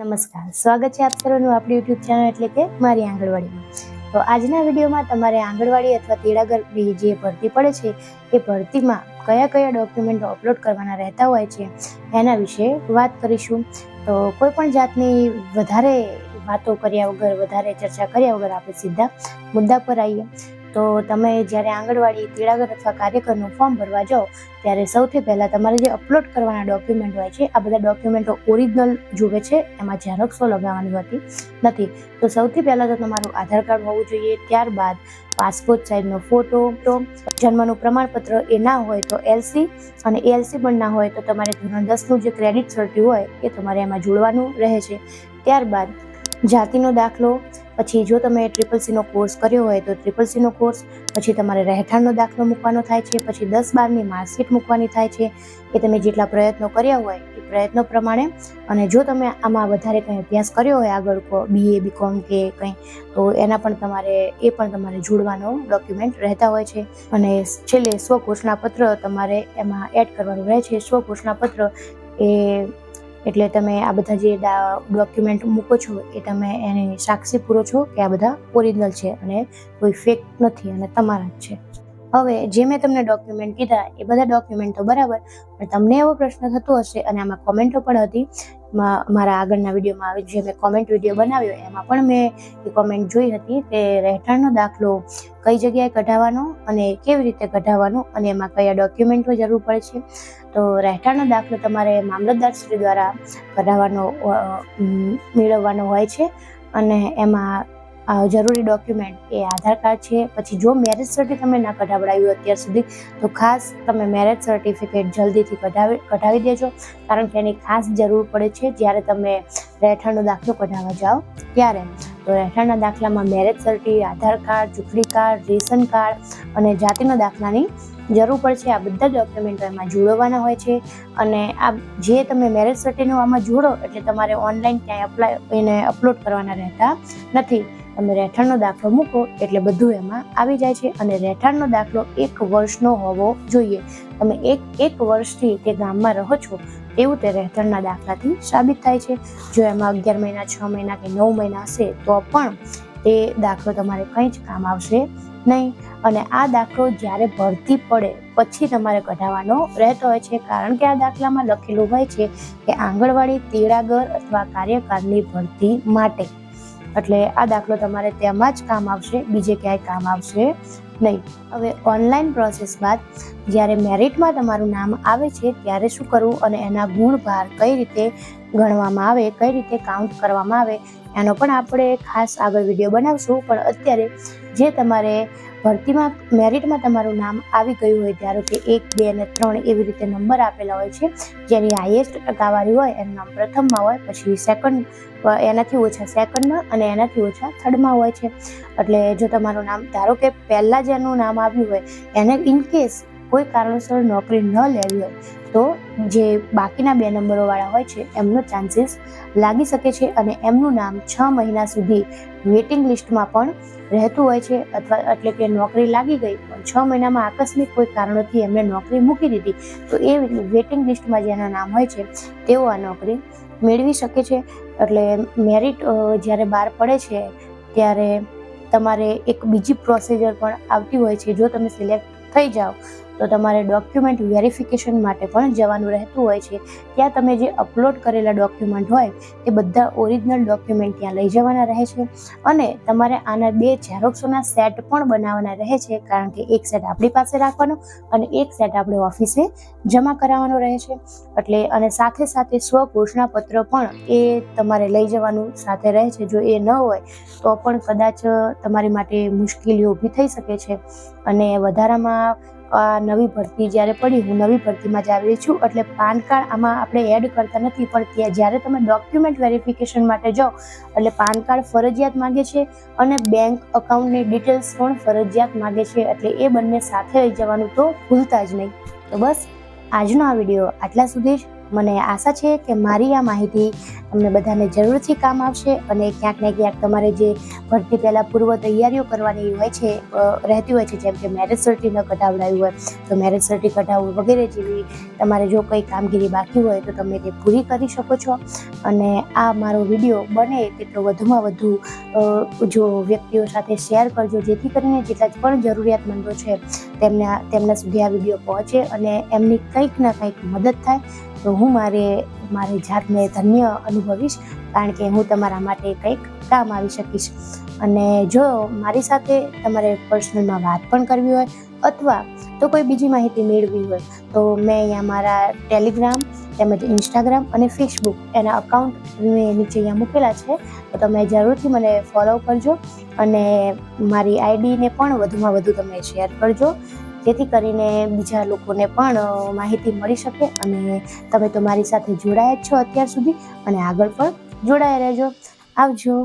નમસ્કાર. સ્વાગત છે આપ સર્વનું આપણી યુટ્યુબ ચેનલ એટલે કે મારી આંગણવાડીમાં. તો આજના વિડીયોમાં તમારે આંગણવાડી અથવા તેડાગરની જે ભરતી પડે છે, એ ભરતીમાં કયા કયા ડોક્યુમેન્ટો અપલોડ કરવાના રહેતા હોય છે, એના વિશે વાત કરીશું. તો કોઈ પણ જાતની વધારે વાતો કર્યા વગર, વધારે ચર્ચા કર્યા વગર આપણે સીધા મુદ્દા પર આવીએ. તો તમે જ્યારે આંગણવાડી તેડાગર અથવા કાર્યકરનું ફોર્મ ભરવા જાઓ, ત્યારે સૌથી પહેલાં તમારે જે અપલોડ કરવાના ડોક્યુમેન્ટ હોય છે, આ બધા ડોક્યુમેન્ટો ઓરિજિનલ જુએ છે, એમાં ઝેરોક્સો લગાવવાની હોતી નથી. તો સૌથી પહેલાં તો તમારું આધાર કાર્ડ હોવું જોઈએ, ત્યારબાદ પાસપોર્ટ સાઇઝનો ફોટો તો જન્મનું પ્રમાણપત્ર એ ના હોય તો એલસી અને એલસી પણ ના હોય તો તમારે ધોરણ દસનું જે ક્રેડિટ સર્ટી હોય, એ તમારે એમાં જોડવાનું રહે છે. ત્યારબાદ જાતિનો દાખલો પછી જો તમે ટ્રિપલ સીનો કોર્સ કર્યો હોય તો ટ્રિપલ સીનો કોર્સ પછી તમારે રહેઠાણનો દાખલો મૂકવાનો થાય છે, પછી દસ બારની માર્કશીટ મૂકવાની થાય છે. એ તમે જેટલા પ્રયત્નો કર્યા હોય એ પ્રયત્નો પ્રમાણે અને જો તમે આમાં વધારે કંઈ અભ્યાસ કર્યો હોય, આગળ બીએ બીકોમ કે કંઈ, તો એના પણ તમારે, એ પણ તમારે જોડવાનો ડોક્યુમેન્ટ રહેતા હોય છે. અને છેલ્લે સ્વઘોષણાપત્ર તમારે એમાં એડ કરવાનું રહે છે. સ્વઘોષણાપત્ર એ એટલે તમે આ બધા જે ડોક્યુમેન્ટ મૂકો છો એ તમે એની સાક્ષી પૂરો છો કે આ બધા ઓરિજિનલ છે અને કોઈ ફેક નથી અને તમારા જ છે. હવે જે મેં તમને ડોક્યુમેન્ટ કીધા, એ બધા ડોક્યુમેન્ટ તો બરાબર, પણ તમને એવો પ્રશ્ન થતો હશે અને આમાં કોમેન્ટો પણ હતી મારા આગળના વિડીયોમાં આવી જે મેં કોમેન્ટ વીડિયો બનાવ્યો, એમાં પણ મેં એ કોમેન્ટ જોઈ હતી કે રહેઠાણનો દાખલો કઈ જગ્યાએ કઢાવવાનો અને કેવી રીતે કઢાવવાનો અને એમાં કયા ડોક્યુમેન્ટો જરૂર પડે છે. તો રહેઠાણનો દાખલો તમારે મામલતદાર શ્રી દ્વારા કઢાવવાનો મેળવવાનો હોય છે અને એમાં જરૂરી ડોક્યુમેન્ટ એ આધાર કાર્ડ છે. પછી જો મેરેજ સર્ટિફિકેટ તમે ના કઢાવડાવ્યું અત્યાર સુધી, તો ખાસ તમે મેરેજ સર્ટિફિકેટ જલ્દીથી કઢાવી કઢાવી દેજો. કારણ કે એની ખાસ જરૂર પડે છે જ્યારે તમે રહેઠાણનો દાખલો કઢાવવા જાઓ. ત્યારે તો રહેઠાણના દાખલામાં મેરેજ સર્ટી આધાર કાર્ડ, ચૂંટણી કાર્ડ, રેશન કાર્ડ અને જાતિના દાખલાની જરૂર પડશે આ બધા ડોક્યુમેન્ટો એમાં જોડવાના હોય છે. અને આ જે તમે મેરેજ સર્ટીનું આમાં જોડો, એટલે તમારે ઓનલાઈન ક્યાંય અપ્લાય એને અપલોડ કરવાના રહેતા નથી. તમે રહેઠાણનો દાખલો મૂકો એટલે બધું એમાં આવી જાય છે અને રહેઠાણનો દાખલો એક વર્ષનો હોવો જોઈએ. તમે એક એક વર્ષથી તે ગામમાં રહો છો એવું તે રહેઠાણના દાખલાથી સાબિત થાય છે. જો એમાં અગિયાર મહિના, છ મહિના કે નવ મહિના હશે તો પણ તે દાખલો તમારે કંઈ જ કામ આવશે નહીં. અને આ દાખલો જ્યારે ભરતી પડે પછી તમારે કઢાવવાનો રહેતો હોય છે. કારણ કે આ દાખલામાં લખેલું હોય છે કે આંગણવાડી, તેડાગર અથવા કાર્યકારની ભરતી માટે. એટલે આ દાખલો તમારે તેમાં જ કામ આવશે, બીજે ક્યાંય કામ આવશે નહીં. હવે ઓનલાઈન પ્રોસેસ બાદ જ્યારે મેરિટમાં તમારું નામ આવે છે, ત્યારે શું કરવું અને એના ગુણભાર કઈ રીતે ગણવામાં આવે, કઈ રીતે કાઉન્ટ કરવામાં આવે, એનો પણ આપણે ખાસ આગળ વીડિયો બનાવશું. પણ અત્યારે જે તમારે ભરતીમાં મેરિટમાં તમારું નામ આવી ગયું હોય ધારો કે એક, બે અને ત્રણ એવી રીતે નંબર આપેલા હોય છે. જેની હાઈએસ્ટ ટકાવારી હોય એનું નામ પ્રથમમાં હોય, પછી સેકન્ડ એનાથી ઓછા સેકન્ડમાં અને એનાથી ઓછા થર્ડમાં હોય છે. એટલે જો તમારું નામ, ધારો કે પહેલાં જેનું નામ આવ્યું હોય, એને ઇન કેસ કોઈ કારણોસર નોકરી ન લેવી હોય તો જે બાકીના બે નંબરોવાળા હોય છે, એમનો ચાન્સીસ લાગી શકે છે અને એમનું નામ છ મહિના સુધી વેટિંગ લિસ્ટમાં પણ રહેતું હોય છે અથવા એટલે કે નોકરી લાગી ગઈ પણ છ મહિનામાં આકસ્મિક કોઈ કારણોથી એમને નોકરી મૂકી દીધી. તો એ વેટિંગ લિસ્ટમાં જેના નામ હોય છે, તેઓ આ નોકરી મેળવી શકે છે. એટલે મેરિટ જ્યારે બહાર પડે છે, ત્યારે તમારે એક બીજી પ્રોસિજર પણ આવતી હોય છે. જો તમે સિલેક્ટ થઈ જાઓ તો તમારે ડોક્યુમેન્ટ વેરિફિકેશન માટે પણ જવાનું રહેતું હોય છે. ત્યાં તમે જે અપલોડ કરેલા ડોક્યુમેન્ટ હોય એ બધા ઓરિજિનલ ડોક્યુમેન્ટ ત્યાં લઈ જવાના રહે છે. અને તમારે આના બે ઝેરોક્સોના સેટ પણ બનાવવાના રહે છે, કારણ કે એક સેટ આપણી પાસે રાખવાનો અને એક સેટ આપણે ઓફિસે જમા કરાવવાનો રહે છે. એટલે અને સાથે સાથે સ્વ ઘોષણાપત્ર પણ એ તમારે લઈ જવાનું સાથે રહે છે. જો એ ન હોય, તો પણ કદાચ તમારી માટે મુશ્કેલીઓ ઊભી થઈ શકે છે. અને વધારામાં નવી ભરતી જ્યારે પડી, હું નવી ભરતીમાં જ આવી છું. એટલે પાન કાર્ડ આમાં આપણે એડ કરતા નથી, પણ ત્યાં જ્યારે તમે ડોક્યુમેન્ટ વેરિફિકેશન માટે જાઓ, એટલે પાન કાર્ડ ફરજિયાત માગે છે અને બેંક અકાઉન્ટની ડિટેલ્સ પણ ફરજિયાત માગે છે. એટલે એ બંને સાથે લઈ જવાનું તો ભૂલતા જ નહીં. તો બસ, આજનો આ વીડિયો આટલા સુધી જ. મને આશા છે કે મારી આ માહિતી તમને બધાને જરૂરથી કામ આવશે અને ક્યાંક ને ક્યાંક તમારે જે ભરતી પહેલાં પૂર્વ તૈયારીઓ કરવાની હોય છે રહેતી હોય છે, જેમ કે મેરેજ સર્ટી ન કઢાવડાયું હોય, તો મેરેજ સર્ટી કઢાવવું વગેરે જેવી તમારે જો કંઈ કામગીરી બાકી હોય, તો તમે તે પૂરી કરી શકો છો. અને આ મારો વીડિયો બને તેટલો વધુમાં વધુ જો વ્યક્તિઓ સાથે શેર કરજો, જેથી કરીને જેટલા પણ જરૂરિયાતમંદો છે, તેમના તેમના સુધી આ વીડિયો પહોંચે અને એમની કંઈક ના કંઈક મદદ થાય તો હું મારે, મારી જાતને ધન્ય અનુભવીશ, કારણ કે હું તમારા માટે કંઈક કામ આવી શકીશ. અને જો મારી સાથે તમારે પર્સનલમાં વાત પણ કરવી હોય, અથવા તો કોઈ બીજી માહિતી મેળવી હોય, તો મેં અહીંયા મારા ટેલિગ્રામ તેમજ ઇન્સ્ટાગ્રામ અને ફેસબુક એના અકાઉન્ટ મેં નીચે અહીંયા મૂકેલા છે. તો તમે જરૂરથી મને ફોલો કરજો અને મારી આઈડીને પણ વધુમાં વધુ તમે શેર કરજો. જેથી કરીને બીજા લોકોને પણ માહિતી મળી શકે અને તમે તો મારી સાથે જોડાયા જ છો અત્યાર સુધી અને આગળ પણ જોડાયા રહેજો. આવજો.